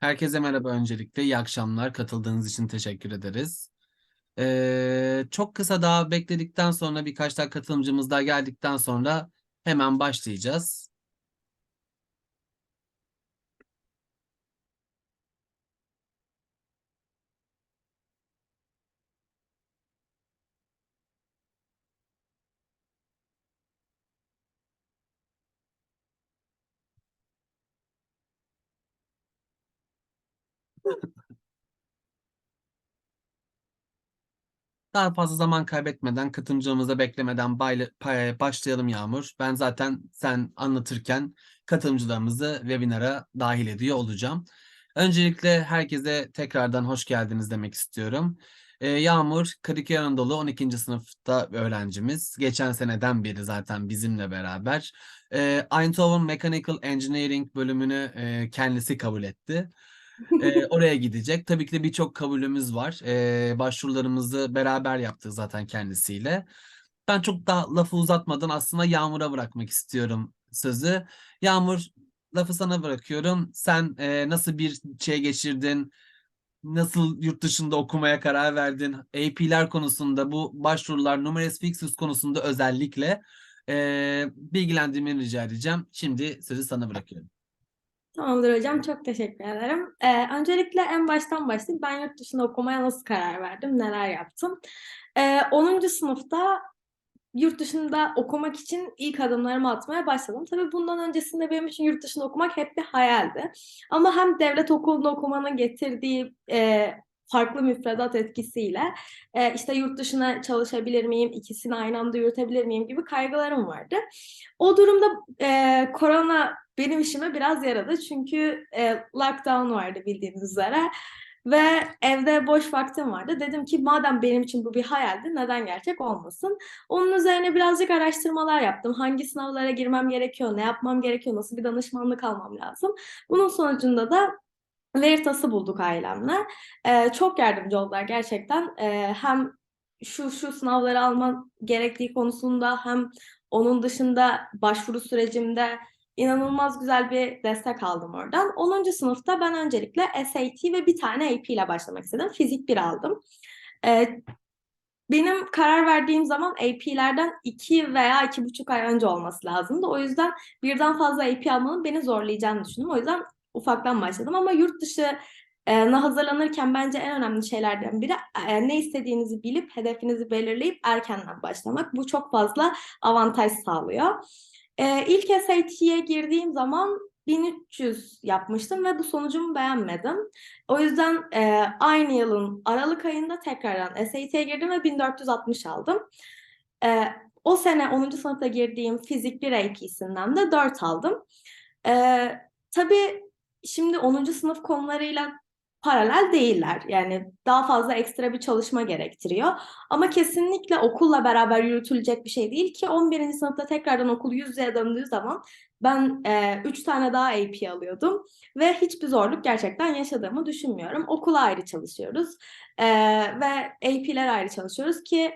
Herkese merhaba öncelikle. İyi akşamlar. Katıldığınız için teşekkür ederiz. Ee, çok kısa daha bekledikten sonra birkaç daha katılımcımız daha geldikten sonra hemen başlayacağız. Daha fazla zaman kaybetmeden, katılımcılarımızı beklemeden başlayalım Yağmur. Ben zaten sen anlatırken katılımcılarımızı webinara dahil ediyor olacağım. Öncelikle herkese tekrardan hoş geldiniz demek istiyorum. Ee, Yağmur, Kadıköy Anadolu 12. sınıfta öğrencimiz. Geçen seneden beri zaten bizimle beraber. Ee, Eindhoven Mechanical Engineering bölümünü e, kendisi kabul etti. Ee, oraya gidecek. Tabii ki de birçok kabulümüz var. Ee, başvurularımızı beraber yaptık zaten kendisiyle. Ben çok daha lafı uzatmadan aslında Yağmur'a bırakmak istiyorum sözü. Yağmur, lafı sana bırakıyorum. Sen e, nasıl bir şey geçirdin? Nasıl yurt dışında okumaya karar verdin? AP'ler konusunda bu başvurular, numerous fixes konusunda özellikle e, bilgilendirmeni rica edeceğim. Şimdi sözü sana bırakıyorum. Tamamdır hocam, çok teşekkür ederim. Ee, öncelikle en baştan başlayayım. Ben yurt dışında okumaya nasıl karar verdim, neler yaptım? Ee, 10. sınıfta yurt dışında okumak için ilk adımlarımı atmaya başladım. Tabii bundan öncesinde benim için yurt dışında okumak hep bir hayaldi. Ama hem devlet okulunda okumanın getirdiği e, farklı müfredat etkisiyle e, işte yurt dışına çalışabilir miyim, ikisini aynı anda yürütebilir miyim gibi kaygılarım vardı. O durumda e, korona benim işime biraz yaradı çünkü e, lockdown vardı bildiğiniz üzere ve evde boş vaktim vardı. Dedim ki madem benim için bu bir hayaldi neden gerçek olmasın? Onun üzerine birazcık araştırmalar yaptım. Hangi sınavlara girmem gerekiyor, ne yapmam gerekiyor, nasıl bir danışmanlık almam lazım. Bunun sonucunda da Veritas'ı bulduk ailemle. Ee, çok yardımcı oldular gerçekten. Ee, hem şu şu sınavları alman gerektiği konusunda hem onun dışında başvuru sürecimde inanılmaz güzel bir destek aldım oradan. 10. sınıfta ben öncelikle SAT ve bir tane AP ile başlamak istedim. Fizik 1 aldım. Ee, benim karar verdiğim zaman AP'lerden 2 veya 2,5 ay önce olması lazımdı. O yüzden birden fazla AP almanın beni zorlayacağını düşündüm. O yüzden ufaktan başladım ama yurt dışı e, hazırlanırken bence en önemli şeylerden biri e, ne istediğinizi bilip hedefinizi belirleyip erkenden başlamak. Bu çok fazla avantaj sağlıyor. E, ilk SAT'ye girdiğim zaman 1300 yapmıştım ve bu sonucumu beğenmedim. O yüzden e, aynı yılın Aralık ayında tekrardan SAT'ye girdim ve 1460 aldım. E, o sene 10. sınıfta girdiğim fizik 1 AP'sinden de 4 aldım. E, tabii şimdi 10. sınıf konularıyla paralel değiller. Yani daha fazla ekstra bir çalışma gerektiriyor. Ama kesinlikle okulla beraber yürütülecek bir şey değil ki 11. sınıfta tekrardan okul yüz yüzeye döndüğü zaman ben 3 e, tane daha AP alıyordum ve hiçbir zorluk gerçekten yaşadığımı düşünmüyorum. Okula ayrı çalışıyoruz e, ve AP'ler ayrı çalışıyoruz ki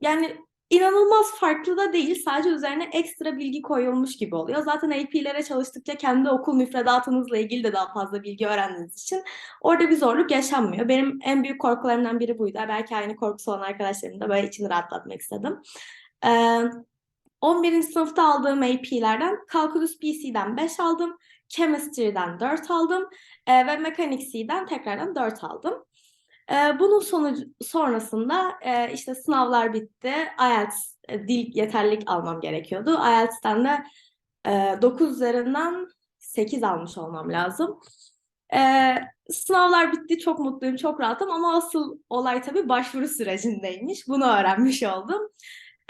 yani inanılmaz farklı da değil. Sadece üzerine ekstra bilgi koyulmuş gibi oluyor. Zaten AP'lere çalıştıkça kendi okul müfredatınızla ilgili de daha fazla bilgi öğrendiğiniz için orada bir zorluk yaşanmıyor. Benim en büyük korkularımdan biri buydu. Belki aynı korkusu olan arkadaşlarım da böyle içini rahatlatmak istedim. Ee, 11. sınıfta aldığım AP'lerden Calculus PC'den 5 aldım. Chemistry'den 4 aldım. E, ve Mechanics tekrardan 4 aldım. E, bunun sonucu sonrasında e, işte sınavlar bitti. IELTS e, dil yeterlilik almam gerekiyordu. IELTS'ten de e, 9 üzerinden 8 almış olmam lazım. E, sınavlar bitti. Çok mutluyum, çok rahatım ama asıl olay tabii başvuru sürecindeymiş. Bunu öğrenmiş oldum.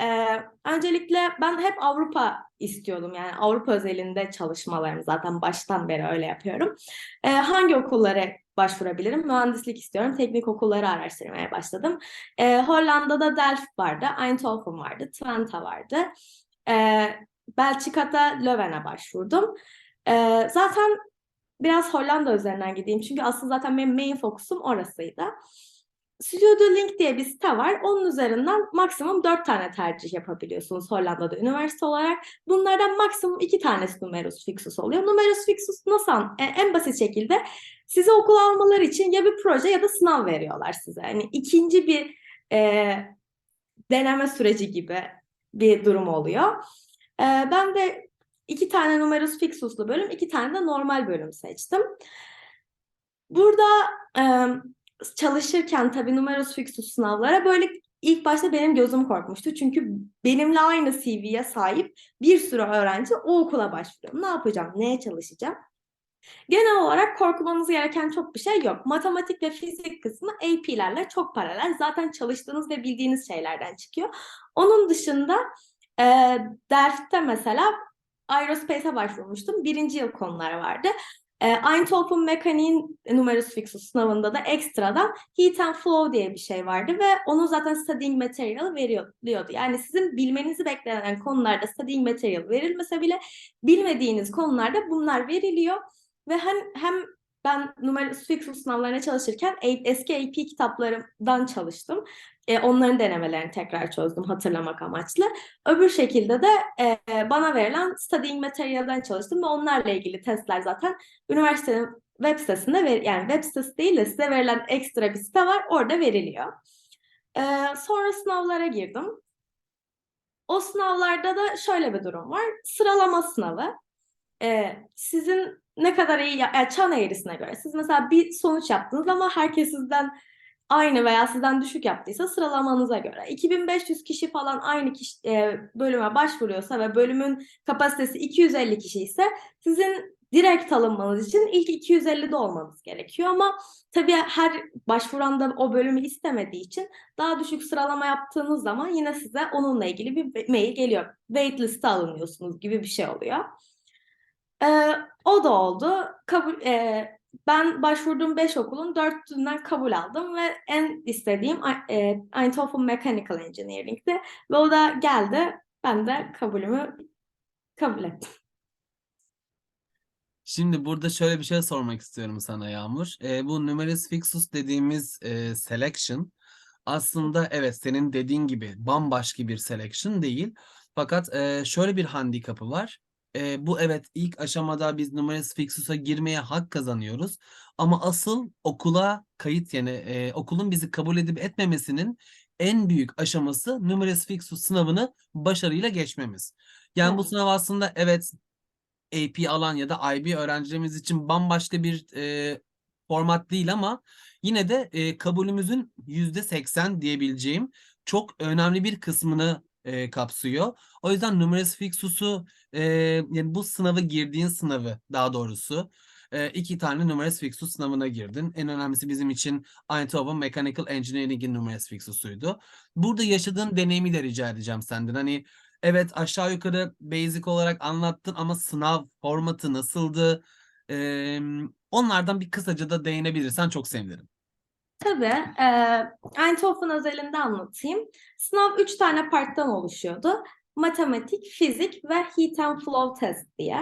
Ee, öncelikle ben hep Avrupa istiyordum. Yani Avrupa özelinde çalışmalarımı zaten baştan beri öyle yapıyorum. Ee, hangi okullara başvurabilirim? Mühendislik istiyorum. Teknik okulları araştırmaya başladım. Ee, Hollanda'da Delft vardı, Eindhoven vardı, Twente vardı. Ee, Belçika'da Leuven'e başvurdum. Ee, zaten biraz Hollanda üzerinden gideyim. Çünkü asıl zaten benim main fokusum orasıydı. StudioLink diye bir site var. Onun üzerinden maksimum 4 tane tercih yapabiliyorsunuz Hollanda'da üniversite olarak. Bunlardan maksimum 2 tanesi numerus fixus oluyor. Numerus fixus nasıl? e, En basit şekilde sizi okula almaları için ya bir proje ya da sınav veriyorlar size. Yani ikinci bir e, deneme süreci gibi bir durum oluyor. E, ben de iki tane numerus fixuslu bölüm, iki tane de normal bölüm seçtim. Burada e, çalışırken tabii numerus fixus sınavlara böyle ilk başta benim gözüm korkmuştu. Çünkü benimle aynı CV'ye sahip bir sürü öğrenci o okula başvuruyor. Ne yapacağım? Neye çalışacağım? Genel olarak korkmanız gereken çok bir şey yok. Matematik ve fizik kısmı AP'lerle çok paralel. Zaten çalıştığınız ve bildiğiniz şeylerden çıkıyor. Onun dışında e, Delft'te mesela Aerospace'e başvurmuştum. Birinci yıl konuları vardı. E, Eindhoven Mekaniğin numerus fixus sınavında da ekstradan Heat and Flow diye bir şey vardı ve onu zaten studying material veriyordu. Yani sizin bilmenizi beklenen konularda studying material verilmese bile bilmediğiniz konularda bunlar veriliyor ve hem, hem ben numerus fixus sınavlarına çalışırken eski AP kitaplarımdan çalıştım. E, onların denemelerini tekrar çözdüm hatırlamak amaçlı. Öbür şekilde de e, bana verilen studying material'den çalıştım ve onlarla ilgili testler zaten üniversitenin web sitesinde ver, yani web sitesi değil de size verilen ekstra bir site var orada veriliyor. E, sonra sınavlara girdim. O sınavlarda da şöyle bir durum var. Sıralama sınavı. E, sizin ne kadar iyi, yani çan eğrisine göre. Siz mesela bir sonuç yaptınız ama herkes sizden aynı veya sizden düşük yaptıysa sıralamanıza göre. 2500 kişi falan aynı kişi, e, bölüme başvuruyorsa ve bölümün kapasitesi 250 kişi ise sizin direkt alınmanız için ilk 250'de olmanız gerekiyor ama tabii her başvuran da o bölümü istemediği için daha düşük sıralama yaptığınız zaman yine size onunla ilgili bir mail geliyor. Waitlist'e alınıyorsunuz gibi bir şey oluyor. Ee, o da oldu. Kabul, e, ben başvurduğum 5 okulun 4'ünden kabul aldım ve en istediğim e, Eindhoven Mechanical Engineering'ti. Ve o da geldi. Ben de kabulümü kabul ettim. Şimdi burada şöyle bir şey sormak istiyorum sana Yağmur. Ee, bu numerus fixus dediğimiz e, selection aslında evet senin dediğin gibi bambaşka bir selection değil. Fakat e, şöyle bir handikapı var. E, bu evet ilk aşamada biz numerus fixus'a girmeye hak kazanıyoruz. Ama asıl okula kayıt yani e, okulun bizi kabul edip etmemesinin en büyük aşaması numerus fixus sınavını başarıyla geçmemiz. Yani bu Evet. sınav aslında evet AP alan ya da IB öğrencilerimiz için bambaşka bir e, format değil ama yine de e, kabulümüzün %80 diyebileceğim çok önemli bir kısmını e, kapsıyor. O yüzden numerus fixus'u e, yani bu sınavı girdiğin sınavı daha doğrusu e, iki tane numerus fixus sınavına girdin. En önemlisi bizim için Eindhoven Mechanical Engineering'in numerus fixus'uydu. Burada yaşadığın deneyimi de rica edeceğim senden. Hani Evet aşağı yukarı basic olarak anlattın ama sınav formatı nasıldı? Ee, onlardan bir kısaca da değinebilirsen çok sevinirim. Tabii. E, Eindhoven özelinde anlatayım. Sınav üç tane parttan oluşuyordu. Matematik, fizik ve Heat and Flow test diye.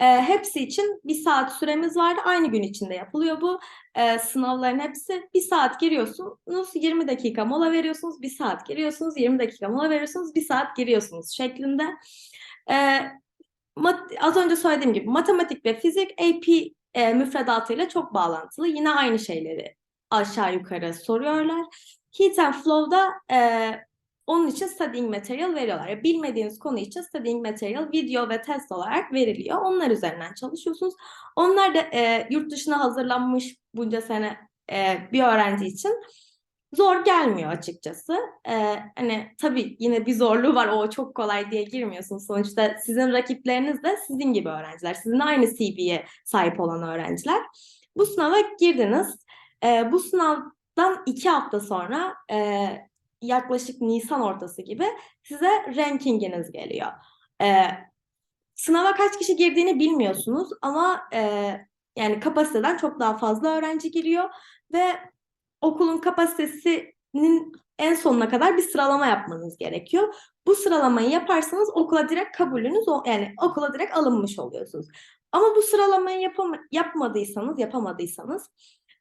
E, hepsi için bir saat süremiz vardı. Aynı gün içinde yapılıyor bu e, sınavların hepsi. Bir saat giriyorsunuz, 20 dakika mola veriyorsunuz. Bir saat giriyorsunuz, 20 dakika mola veriyorsunuz. Bir saat giriyorsunuz şeklinde. E, mat- az önce söylediğim gibi matematik ve fizik AP e, müfredatıyla çok bağlantılı. Yine aynı şeyleri aşağı yukarı soruyorlar. Heat and Flow'da e, onun için studying material veriyorlar. Yani bilmediğiniz konu için studying material video ve test olarak veriliyor. Onlar üzerinden çalışıyorsunuz. Onlar da e, yurt dışına hazırlanmış bunca sene e, bir öğrenci için zor gelmiyor açıkçası. E, hani tabii yine bir zorluğu var. O çok kolay diye girmiyorsunuz. Sonuçta sizin rakipleriniz de sizin gibi öğrenciler. Sizin aynı CV'ye sahip olan öğrenciler. Bu sınava girdiniz. E, bu sınavdan iki hafta sonra e, yaklaşık Nisan ortası gibi size rankinginiz geliyor. E, sınava kaç kişi girdiğini bilmiyorsunuz ama e, yani kapasiteden çok daha fazla öğrenci giriyor ve okulun kapasitesinin en sonuna kadar bir sıralama yapmanız gerekiyor. Bu sıralamayı yaparsanız okula direkt kabulünüz yani okula direkt alınmış oluyorsunuz. Ama bu sıralamayı yapama- yapmadıysanız, yapamadıysanız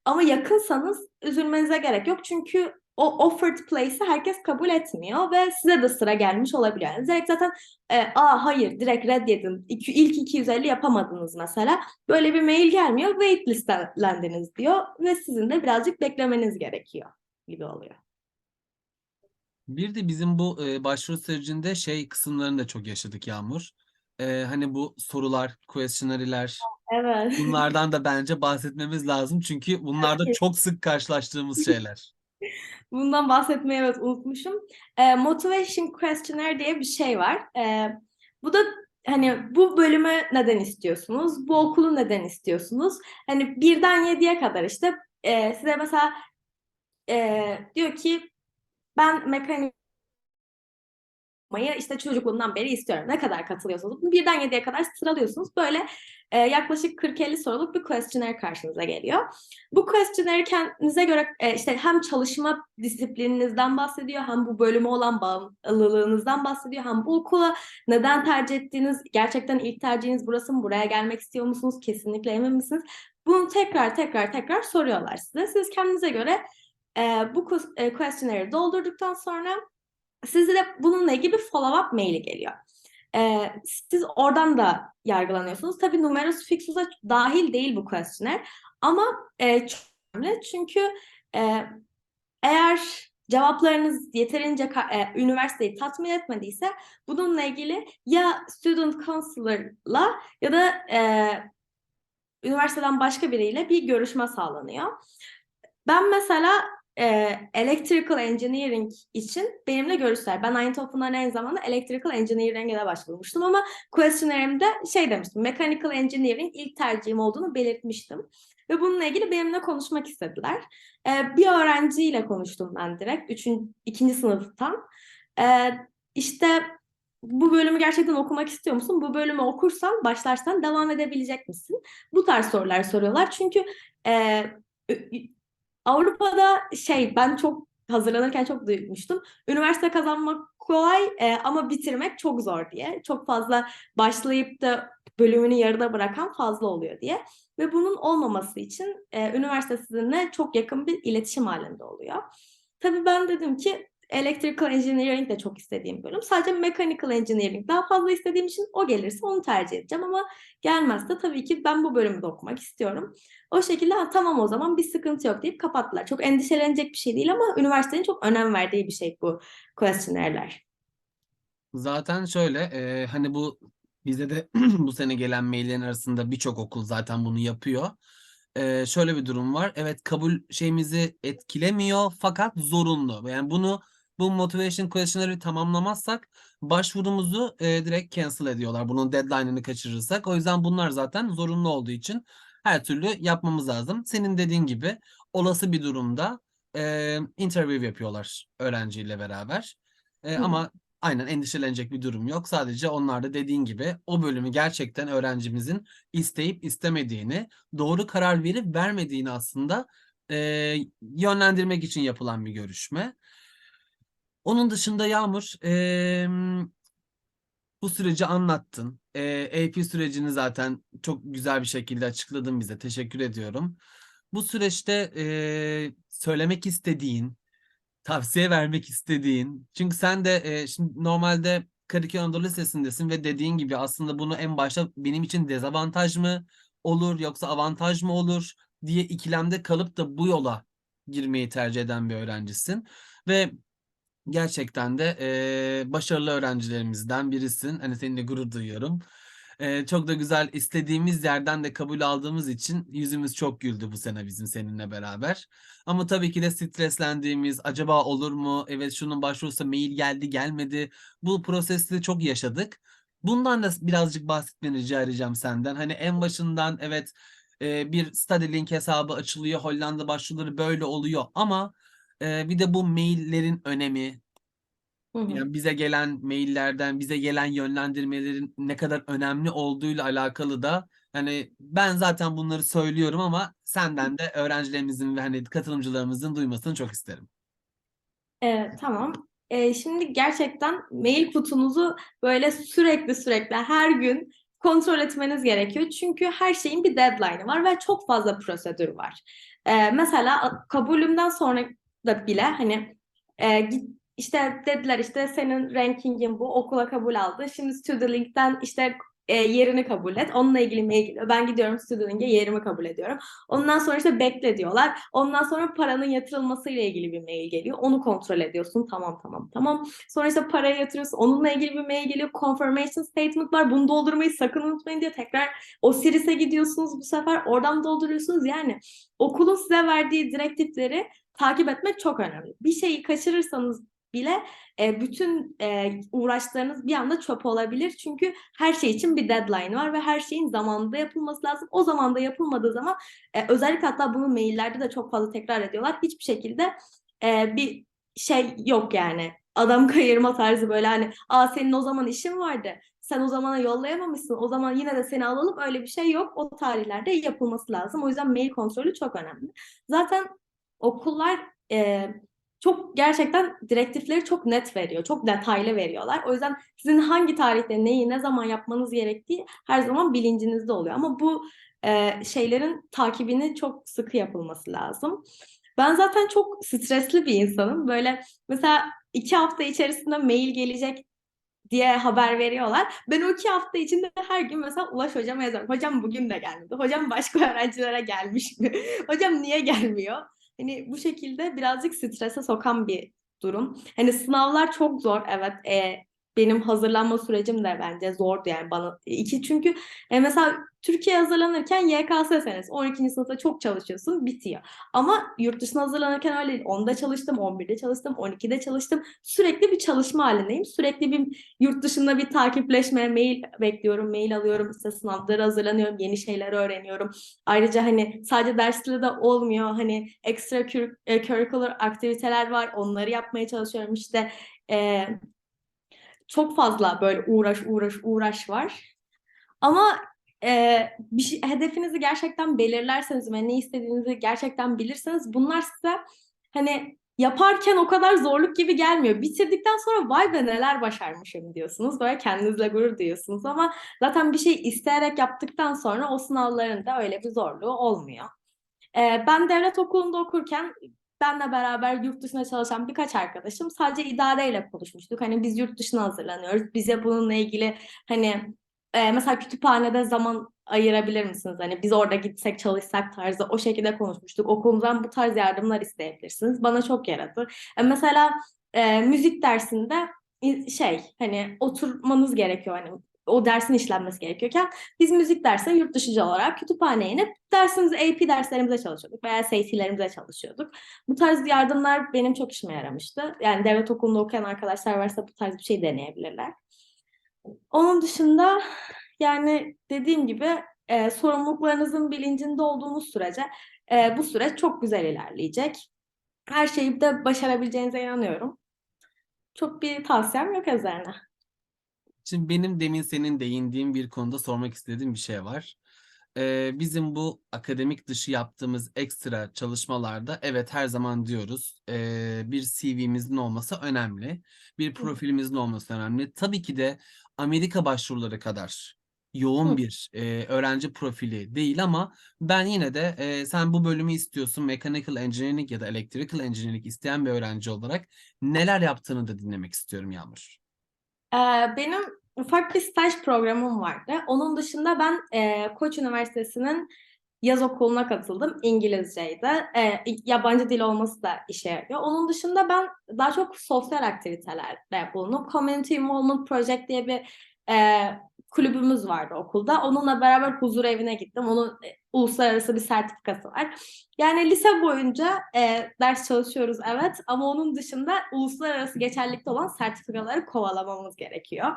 ama yakınsanız üzülmenize gerek yok. Çünkü o offered place'i herkes kabul etmiyor ve size de sıra gelmiş olabiliyor. Yani direkt zaten e, aa hayır direkt reddedin. İki, ilk 250 yapamadınız mesela. Böyle bir mail gelmiyor. Waitlist'lendiniz diyor ve sizin de birazcık beklemeniz gerekiyor gibi oluyor. Bir de bizim bu e, başvuru sürecinde şey kısımlarını da çok yaşadık Yağmur. E, hani bu sorular, questionnary'ler Evet. bunlardan da bence bahsetmemiz lazım. Çünkü bunlar da çok sık karşılaştığımız şeyler. Bundan bahsetmeyi evet unutmuşum. Ee, motivation questionnaire diye bir şey var. Ee, bu da hani bu bölümü neden istiyorsunuz? Bu okulu neden istiyorsunuz? Hani birden yediye kadar işte e, size mesela e, diyor ki ben mekanik yapmayı işte çocukluğumdan beri istiyorum. Ne kadar katılıyorsunuz? Birden yediye kadar sıralıyorsunuz. Böyle e, yaklaşık 40-50 soruluk bir questionnaire karşınıza geliyor. Bu questionnaire kendinize göre e, işte hem çalışma disiplininizden bahsediyor, hem bu bölüme olan bağımlılığınızdan bahsediyor, hem bu okula neden tercih ettiğiniz, gerçekten ilk tercihiniz burası mı, buraya gelmek istiyor musunuz, kesinlikle emin misiniz? Bunu tekrar tekrar tekrar soruyorlar size. Siz kendinize göre e, bu e, questionnaire doldurduktan sonra size de bununla ilgili bir follow-up maili geliyor. Ee, siz oradan da yargılanıyorsunuz. Tabii numerus fixus'a dahil değil bu questionnaire ama e, çok önemli çünkü e, eğer cevaplarınız yeterince e, üniversiteyi tatmin etmediyse bununla ilgili ya student counselor'la ya da e, üniversiteden başka biriyle bir görüşme sağlanıyor. Ben mesela e, electrical engineering için benimle görüşler. Ben Eindhoven'dan aynı zamanda electrical engineering'e de başvurmuştum ama questionnairemde şey demiştim. Mechanical engineering ilk tercihim olduğunu belirtmiştim. Ve bununla ilgili benimle konuşmak istediler. E, bir öğrenciyle konuştum ben direkt. Üçün, ikinci sınıftan. E, işte bu bölümü gerçekten okumak istiyor musun? Bu bölümü okursan, başlarsan devam edebilecek misin? Bu tarz sorular soruyorlar. Çünkü e, Avrupa'da şey ben çok hazırlanırken çok duymuştum. Üniversite kazanmak kolay e, ama bitirmek çok zor diye. Çok fazla başlayıp da bölümünü yarıda bırakan fazla oluyor diye. Ve bunun olmaması için e, üniversite sizinle çok yakın bir iletişim halinde oluyor. Tabii ben dedim ki Electrical Engineering de çok istediğim bölüm. Sadece Mechanical Engineering daha fazla istediğim için o gelirse onu tercih edeceğim ama gelmezse tabii ki ben bu bölümü de okumak istiyorum. O şekilde ha, tamam o zaman bir sıkıntı yok deyip kapattılar. Çok endişelenecek bir şey değil ama üniversitenin çok önem verdiği bir şey bu questionnair'ler. Zaten şöyle e, hani bu bize de bu sene gelen maillerin arasında birçok okul zaten bunu yapıyor. E, şöyle bir durum var. Evet kabul şeyimizi etkilemiyor fakat zorunlu. Yani bunu bu motivation questionnaire tamamlamazsak başvurumuzu e, direkt cancel ediyorlar. Bunun deadline'ını kaçırırsak. O yüzden bunlar zaten zorunlu olduğu için her türlü yapmamız lazım. Senin dediğin gibi olası bir durumda e, interview yapıyorlar öğrenciyle beraber. E, Hı. ama aynen endişelenecek bir durum yok. Sadece onlar da dediğin gibi o bölümü gerçekten öğrencimizin isteyip istemediğini, doğru karar verip vermediğini aslında e, yönlendirmek için yapılan bir görüşme. Onun dışında Yağmur, em, bu süreci anlattın. Ee, AP sürecini zaten çok güzel bir şekilde açıkladın bize. Teşekkür ediyorum. Bu süreçte e, söylemek istediğin, tavsiye vermek istediğin, çünkü sen de e, şimdi normalde Kadıköy Anadolu Lisesi'ndesin ve dediğin gibi aslında bunu en başta benim için dezavantaj mı olur yoksa avantaj mı olur diye ikilemde kalıp da bu yola girmeyi tercih eden bir öğrencisin. Ve Gerçekten de eee, başarılı öğrencilerimizden birisin. Hani seninle gurur duyuyorum. Eee, çok da güzel istediğimiz yerden de kabul aldığımız için yüzümüz çok güldü bu sene bizim seninle beraber. Ama tabii ki de streslendiğimiz, acaba olur mu? Evet şunun başvurusu mail geldi gelmedi. Bu prosesi çok yaşadık. Bundan da birazcık bahsetmeni rica edeceğim senden. Hani en başından evet eee, bir StudyLink hesabı açılıyor. Hollanda başvuruları böyle oluyor ama ee, bir de bu maillerin önemi, Hı hı. yani bize gelen maillerden, bize gelen yönlendirmelerin ne kadar önemli olduğuyla alakalı da Hani ben zaten bunları söylüyorum ama senden de öğrencilerimizin ve hani katılımcılarımızın duymasını çok isterim. Ee, tamam. Ee, şimdi gerçekten mail kutunuzu böyle sürekli sürekli her gün kontrol etmeniz gerekiyor. Çünkü her şeyin bir deadline'ı var ve çok fazla prosedür var. Ee, mesela kabulümden sonra da bile hani e, git- işte dediler işte senin rankingin bu okula kabul aldı. Şimdi Student işte e, yerini kabul et. Onunla ilgili mail. Ben gidiyorum Student yerimi kabul ediyorum. Ondan sonra işte bekle diyorlar. Ondan sonra paranın yatırılması ile ilgili bir mail geliyor. Onu kontrol ediyorsun. Tamam tamam tamam. Sonra işte parayı yatırıyorsun. Onunla ilgili bir mail geliyor. Confirmation statement var. Bunu doldurmayı sakın unutmayın diye tekrar Osiris'e gidiyorsunuz bu sefer. Oradan dolduruyorsunuz. Yani okulun size verdiği direktifleri takip etmek çok önemli. Bir şeyi kaçırırsanız bile e, bütün e, uğraşlarınız bir anda çöp olabilir. Çünkü her şey için bir deadline var ve her şeyin zamanında yapılması lazım. O zamanda yapılmadığı zaman e, özellikle hatta bunu maillerde de çok fazla tekrar ediyorlar. Hiçbir şekilde e, bir şey yok yani. Adam kayırma tarzı böyle hani aa senin o zaman işin vardı. Sen o zamana yollayamamışsın. O zaman yine de seni alalım. Öyle bir şey yok. O tarihlerde yapılması lazım. O yüzden mail kontrolü çok önemli. Zaten okullar e, çok gerçekten direktifleri çok net veriyor. Çok detaylı veriyorlar. O yüzden sizin hangi tarihte neyi ne zaman yapmanız gerektiği her zaman bilincinizde oluyor. Ama bu e, şeylerin takibini çok sıkı yapılması lazım. Ben zaten çok stresli bir insanım. Böyle mesela iki hafta içerisinde mail gelecek diye haber veriyorlar. Ben o iki hafta içinde her gün mesela Ulaş hocama yazıyorum. Hocam bugün de gelmedi. Hocam başka öğrencilere gelmiş mi? Hocam niye gelmiyor? Hani bu şekilde birazcık strese sokan bir durum. Hani sınavlar çok zor. Evet. E, benim hazırlanma sürecim de bence zordu yani bana. iki çünkü e, mesela Türkiye hazırlanırken YKS senesi 12. sınıfta çok çalışıyorsun bitiyor. Ama yurt dışına hazırlanırken öyle değil. 10'da çalıştım, 11'de çalıştım, 12'de çalıştım. Sürekli bir çalışma halindeyim. Sürekli bir yurt dışında bir takipleşme, mail bekliyorum, mail alıyorum. İşte sınavlara hazırlanıyorum, yeni şeyler öğreniyorum. Ayrıca hani sadece dersle de olmuyor. Hani cur- e, curricular aktiviteler var. Onları yapmaya çalışıyorum. İşte e, çok fazla böyle uğraş uğraş uğraş var. Ama e, bir şey, hedefinizi gerçekten belirlerseniz ve ne istediğinizi gerçekten bilirseniz bunlar size hani yaparken o kadar zorluk gibi gelmiyor. Bitirdikten sonra vay be neler başarmışım diyorsunuz. Böyle kendinizle gurur duyuyorsunuz ama zaten bir şey isteyerek yaptıktan sonra o sınavların da öyle bir zorluğu olmuyor. E, ben devlet okulunda okurken benle beraber yurt dışına çalışan birkaç arkadaşım sadece idareyle konuşmuştuk. Hani biz yurt dışına hazırlanıyoruz. Bize bununla ilgili hani e, mesela kütüphanede zaman ayırabilir misiniz? Hani biz orada gitsek çalışsak tarzı o şekilde konuşmuştuk. Okulumuzdan bu tarz yardımlar isteyebilirsiniz. Bana çok yaradı. E, mesela e, müzik dersinde şey hani oturmanız gerekiyor hani o dersin işlenmesi gerekiyorken biz müzik dersine yurt dışıcı olarak kütüphaneye inip dersimizi AP derslerimize çalışıyorduk veya SAT'lerimize çalışıyorduk. Bu tarz yardımlar benim çok işime yaramıştı. Yani devlet okulunda okuyan arkadaşlar varsa bu tarz bir şey deneyebilirler. Onun dışında yani dediğim gibi e, sorumluluklarınızın bilincinde olduğunuz sürece e, bu süreç çok güzel ilerleyecek. Her şeyi de başarabileceğinize inanıyorum. Çok bir tavsiyem yok üzerine. Şimdi benim demin senin değindiğin bir konuda sormak istediğim bir şey var. Ee, bizim bu akademik dışı yaptığımız ekstra çalışmalarda evet her zaman diyoruz ee, bir CV'mizin olması önemli. Bir profilimizin olması önemli. Tabii ki de Amerika başvuruları kadar yoğun Hı. bir ee, öğrenci profili değil ama ben yine de ee, sen bu bölümü istiyorsun mechanical engineering ya da electrical engineering isteyen bir öğrenci olarak neler yaptığını da dinlemek istiyorum Yağmur. Benim ufak bir staj programım vardı. Onun dışında ben e, Koç Üniversitesi'nin yaz okuluna katıldım. İngilizceydi. Ee, yabancı dil olması da işe yarıyor. Onun dışında ben daha çok sosyal aktivitelerde bulundum. Community Involvement Project diye bir e, kulübümüz vardı okulda. Onunla beraber huzur evine gittim. Onun e, uluslararası bir sertifikası var. Yani lise boyunca e, ders çalışıyoruz evet ama onun dışında uluslararası geçerlikte olan sertifikaları kovalamamız gerekiyor.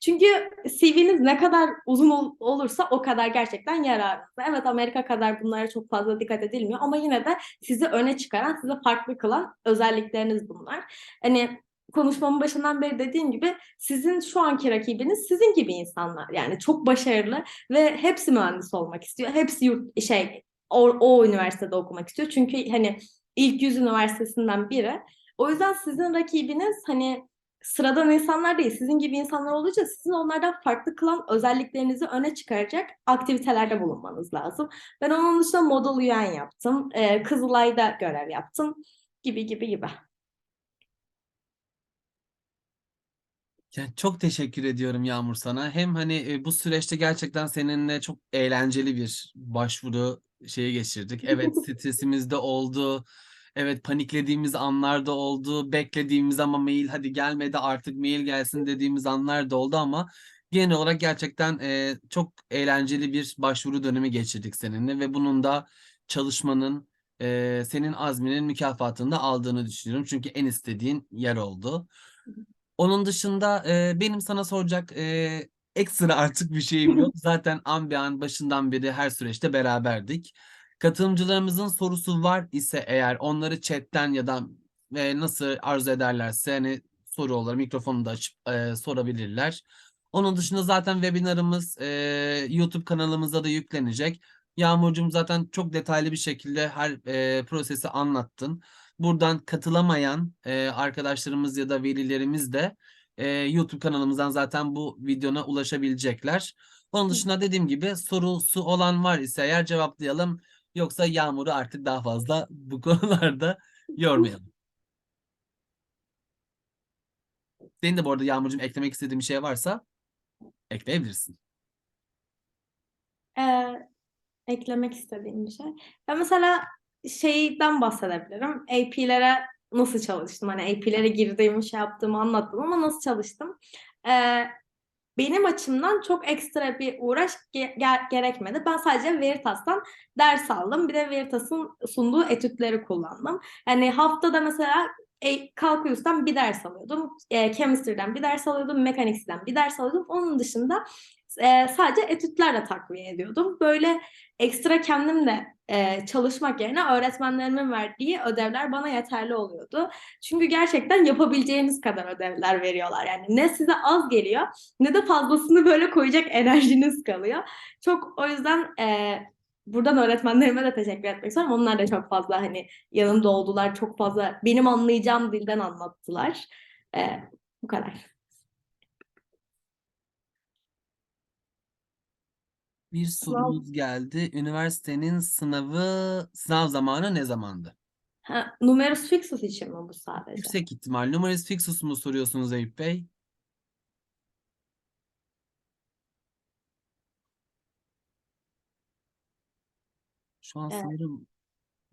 Çünkü CV'niz ne kadar uzun ol- olursa o kadar gerçekten yararınızda. Evet Amerika kadar bunlara çok fazla dikkat edilmiyor ama yine de sizi öne çıkaran, sizi farklı kılan özellikleriniz bunlar. Hani konuşmamın başından beri dediğim gibi sizin şu anki rakibiniz sizin gibi insanlar. Yani çok başarılı ve hepsi mühendis olmak istiyor. Hepsi yurt şey o, o üniversitede okumak istiyor. Çünkü hani ilk yüz üniversitesinden biri. O yüzden sizin rakibiniz hani sıradan insanlar değil, sizin gibi insanlar olunca sizin onlardan farklı kılan özelliklerinizi öne çıkaracak aktivitelerde bulunmanız lazım. Ben onun dışında Model UN yaptım, e, Kızılay'da görev yaptım gibi gibi gibi. Çok teşekkür ediyorum Yağmur sana. Hem hani e, bu süreçte gerçekten seninle çok eğlenceli bir başvuru şeyi geçirdik. Evet stresimiz de oldu. Evet paniklediğimiz anlar da oldu. Beklediğimiz ama mail hadi gelmedi artık mail gelsin dediğimiz anlar da oldu ama genel olarak gerçekten e, çok eğlenceli bir başvuru dönemi geçirdik seninle ve bunun da çalışmanın e, senin azminin mükafatını da aldığını düşünüyorum. Çünkü en istediğin yer oldu. Onun dışında e, benim sana soracak e, ekstra artık bir şeyim yok. Zaten an be an başından beri her süreçte beraberdik. Katılımcılarımızın sorusu var ise eğer onları chatten ya da e, nasıl arzu ederlerse hani soru olarak mikrofonu da açıp e, sorabilirler. Onun dışında zaten webinarımız e, YouTube kanalımıza da yüklenecek. Yağmurcuğum zaten çok detaylı bir şekilde her e, prosesi anlattın. Buradan katılamayan e, arkadaşlarımız ya da velilerimiz de e, YouTube kanalımızdan zaten bu videona ulaşabilecekler. Onun dışında dediğim gibi sorusu olan var ise eğer cevaplayalım. Yoksa Yağmur'u artık daha fazla bu konularda yormayalım. Senin de bu arada Yağmurcuğum eklemek istediğin bir şey varsa ekleyebilirsin. Ee, eklemek istediğim bir şey. Ben mesela şeyden bahsedebilirim. AP'lere nasıl çalıştım? Hani AP'lere girdiğimi şey yaptığımı anlattım ama nasıl çalıştım? Ee, benim açımdan çok ekstra bir uğraş ge- ge- gerekmedi. Ben sadece Veritas'tan ders aldım. Bir de Veritas'ın sunduğu etütleri kullandım. Yani haftada mesela e, Calculus'tan bir ders alıyordum. E, Chemistry'den bir ders alıyordum. Mechanics'ten bir ders alıyordum. Onun dışında e, sadece etütlerle takviye ediyordum. Böyle ekstra kendim de e, çalışmak yerine öğretmenlerimin verdiği ödevler bana yeterli oluyordu. Çünkü gerçekten yapabileceğiniz kadar ödevler veriyorlar. Yani ne size az geliyor ne de fazlasını böyle koyacak enerjiniz kalıyor. Çok o yüzden e, buradan öğretmenlerime de teşekkür etmek istiyorum. Onlar da çok fazla hani yanımda oldular. Çok fazla benim anlayacağım dilden anlattılar. E, bu kadar. Bir sorumuz geldi. Üniversitenin sınavı, sınav zamanı ne zamandı? Ha, numerus fixus için mi bu sadece? Yüksek ihtimal. Numerus fixus mu soruyorsunuz Eyüp Bey? Şu an Evet. sanırım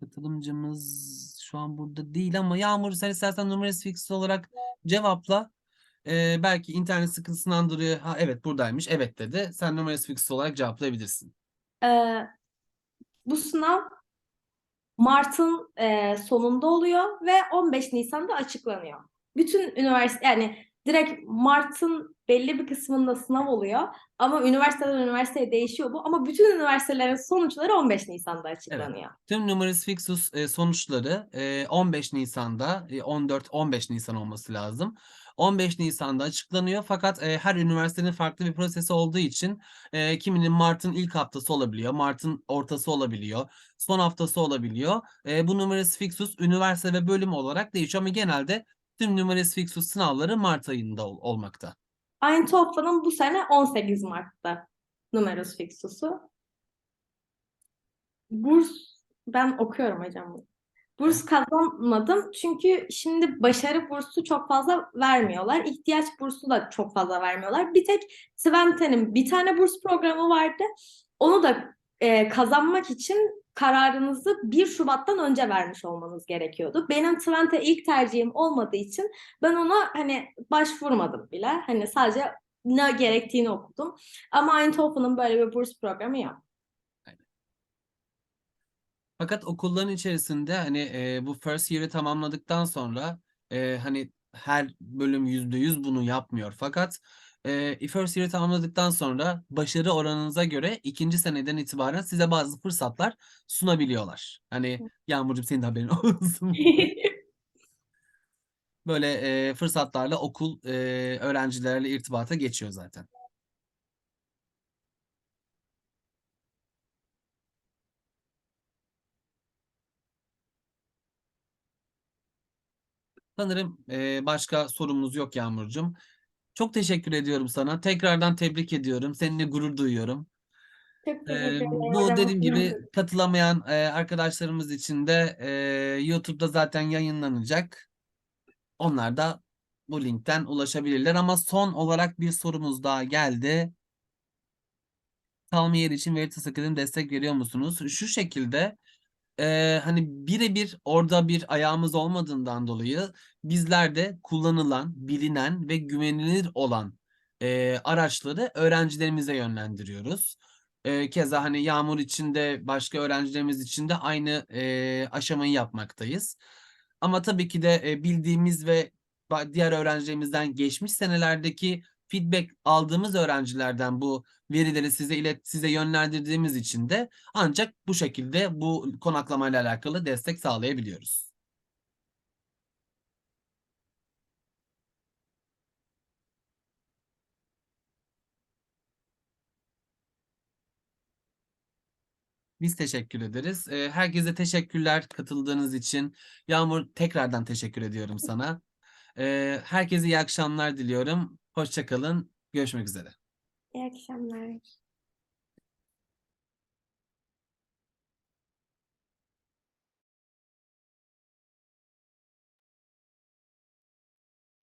katılımcımız şu an burada değil ama Yağmur sen istersen numerus fixus olarak cevapla. Ee, belki internet sıkıntısından dolayı ha evet buradaymış evet dedi. Sen numerus fixus olarak cevaplayabilirsin. Ee, bu sınav Mart'ın e, sonunda oluyor ve 15 Nisan'da açıklanıyor. Bütün üniversite yani direkt Mart'ın belli bir kısmında sınav oluyor ama üniversiteden üniversiteye değişiyor bu ama bütün üniversitelerin sonuçları 15 Nisan'da açıklanıyor. Tüm numerus fixus e, sonuçları e, 15 Nisan'da, e, 14-15 Nisan olması lazım. 15 Nisan'da açıklanıyor fakat e, her üniversitenin farklı bir prosesi olduğu için e, kiminin Mart'ın ilk haftası olabiliyor, Mart'ın ortası olabiliyor, son haftası olabiliyor. E, bu numerus fixus üniversite ve bölüm olarak değişiyor ama genelde tüm numerus fixus sınavları Mart ayında ol- olmakta. Eindhoven'ın bu sene 18 Mart'ta numerus fixus'u. Burs ben okuyorum hocam. Burs kazanmadım çünkü şimdi başarı bursu çok fazla vermiyorlar. İhtiyaç bursu da çok fazla vermiyorlar. Bir tek Twente'nin bir tane burs programı vardı. Onu da e, kazanmak için kararınızı 1 Şubat'tan önce vermiş olmanız gerekiyordu. Benim Twente ilk tercihim olmadığı için ben ona hani başvurmadım bile. Hani sadece ne gerektiğini okudum. Ama Eindhoven'ın böyle bir burs programı yok. Fakat okulların içerisinde hani e, bu first year'ı tamamladıktan sonra e, hani her bölüm yüzde yüz bunu yapmıyor. Fakat e, first year'ı tamamladıktan sonra başarı oranınıza göre ikinci seneden itibaren size bazı fırsatlar sunabiliyorlar. Hani Yağmurcuğum senin de haberin olsun. böyle e, fırsatlarla okul e, öğrencilerle irtibata geçiyor zaten. Sanırım e, başka sorumuz yok Yağmurcuğum. Çok teşekkür ediyorum sana. Tekrardan tebrik ediyorum. Seninle gurur duyuyorum. Çok Ee, bu dediğim gibi katılamayan e, arkadaşlarımız için de e, YouTube'da zaten yayınlanacak. Onlar da bu linkten ulaşabilirler ama son olarak bir sorumuz daha geldi. Salmiyer için Veritas Akademi destek veriyor musunuz? Şu şekilde e, hani birebir orada bir ayağımız olmadığından dolayı bizler de kullanılan, bilinen ve güvenilir olan e, araçları öğrencilerimize yönlendiriyoruz. E, keza hani Yağmur için de başka öğrencilerimiz için de aynı e, aşamayı yapmaktayız. Ama tabii ki de e, bildiğimiz ve diğer öğrencilerimizden geçmiş senelerdeki feedback aldığımız öğrencilerden bu verileri size ilet size yönlendirdiğimiz için de ancak bu şekilde bu konaklamayla alakalı destek sağlayabiliyoruz. Biz teşekkür ederiz. Ee, Herkese teşekkürler katıldığınız için. Yağmur tekrardan teşekkür ediyorum sana. Ee, Herkese iyi akşamlar diliyorum. Hoşça kalın. Görüşmek üzere. İyi akşamlar.